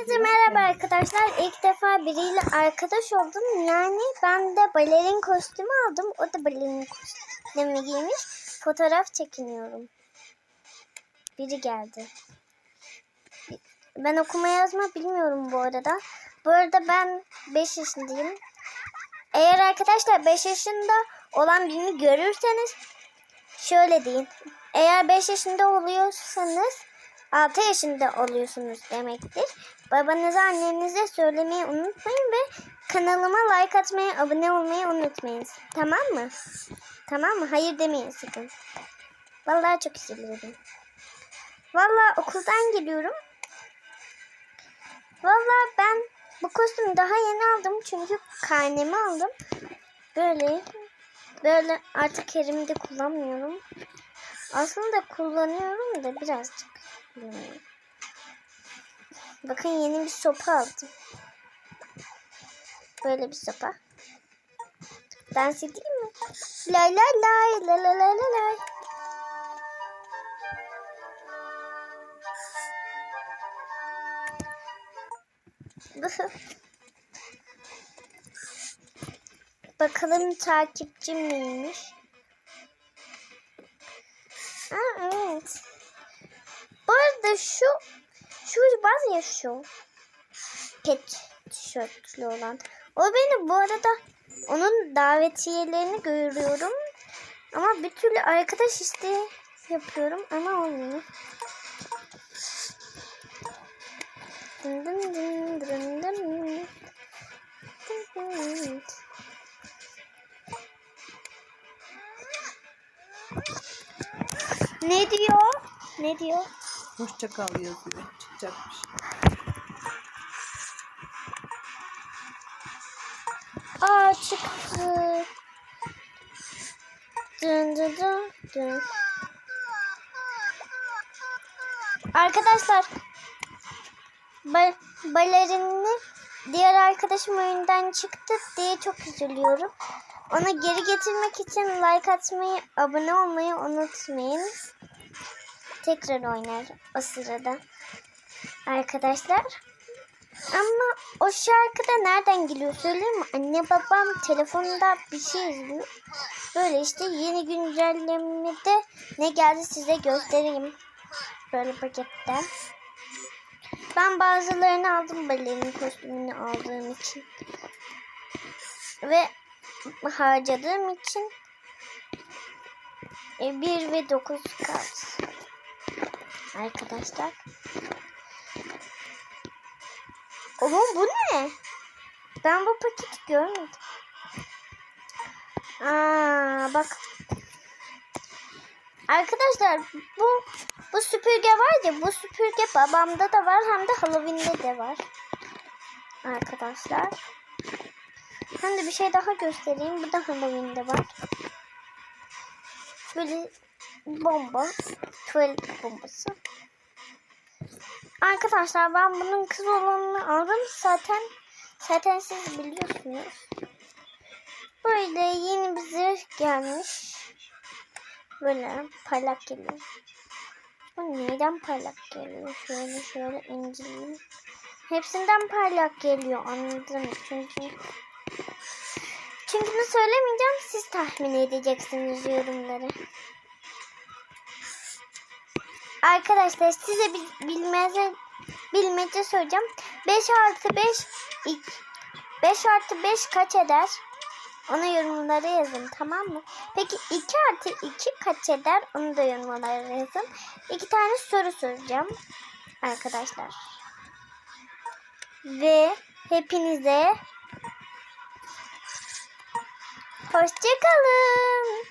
Herkese merhaba arkadaşlar. İlk defa biriyle arkadaş oldum. Yani ben de balerin kostümü aldım. O da balerin kostümü giymiş. Fotoğraf çekiniyorum. Biri geldi. Ben okuma yazma bilmiyorum bu arada. Bu arada ben 5 yaşındayım. Eğer arkadaşlar 5 yaşında olan birini görürseniz şöyle deyin. Eğer 5 yaşında oluyorsanız 6 yaşında oluyorsunuz demektir. Babanıza annenize söylemeyi unutmayın ve kanalıma like atmayı, abone olmayı unutmayın. Tamam mı? Tamam mı? Hayır demeyin sakın. Vallahi çok üzülüyorum. Vallahi okuldan geliyorum. Vallahi ben bu kostümü daha yeni aldım çünkü karnemi aldım. Böyle böyle artık elimde kullanmıyorum. Aslında kullanıyorum da birazcık. kullanıyorum. Bakın yeni bir sopa aldım. Böyle bir sopa. Dans edeyim mi? Lay lay lay la la la la lay. Bakalım takipçim neymiş? Ya şu pet tişörtlü olan. O beni bu arada onun davetiyelerini görüyorum. Ama bir türlü arkadaş isteği yapıyorum ama olmuyor. Dın dın dın dın. Dın dın. Ne diyor? Ne diyor? Hoşça kal yazıyor. Çıkacakmış. Aa çıktı. Dın dın dın dın. Arkadaşlar ba balerinini diğer arkadaşım oyundan çıktı diye çok üzülüyorum. Ona geri getirmek için like atmayı, abone olmayı unutmayın. Tekrar oynar o sırada. Arkadaşlar. Ama o şarkıda nereden geliyor söyleyeyim mi? Anne babam telefonunda bir şey izliyor. Böyle işte yeni güncellemede ne geldi size göstereyim. Böyle paketten. Ben bazılarını aldım balerin kostümünü aldığım için. Ve harcadığım için 1 ve 9 kart. Arkadaşlar. Ama bu ne? Ben bu paketi görmedim. Aa, bak. Arkadaşlar bu bu süpürge var ya bu süpürge babamda da var hem de Halloween'de de var. Arkadaşlar. Hem de bir şey daha göstereyim. Bu da Halloween'de var. Böyle bomba. Tuvalet bombası. Arkadaşlar ben bunun kız olanını aldım. Zaten zaten siz biliyorsunuz. Böyle yeni bir zırh gelmiş. Böyle parlak geliyor. Bu neyden parlak geliyor? Şöyle şöyle inceleyeyim. Hepsinden parlak geliyor anladım. Çünkü çünkü söylemeyeceğim siz tahmin edeceksiniz yorumları. Arkadaşlar size bilmece, bilmece soracağım. 5 artı 5 5 artı 5 kaç eder? Onu yorumlara yazın tamam mı? Peki 2 artı 2 kaç eder? Onu da yorumlara yazın. İki tane soru soracağım arkadaşlar. Ve hepinize hoşçakalın.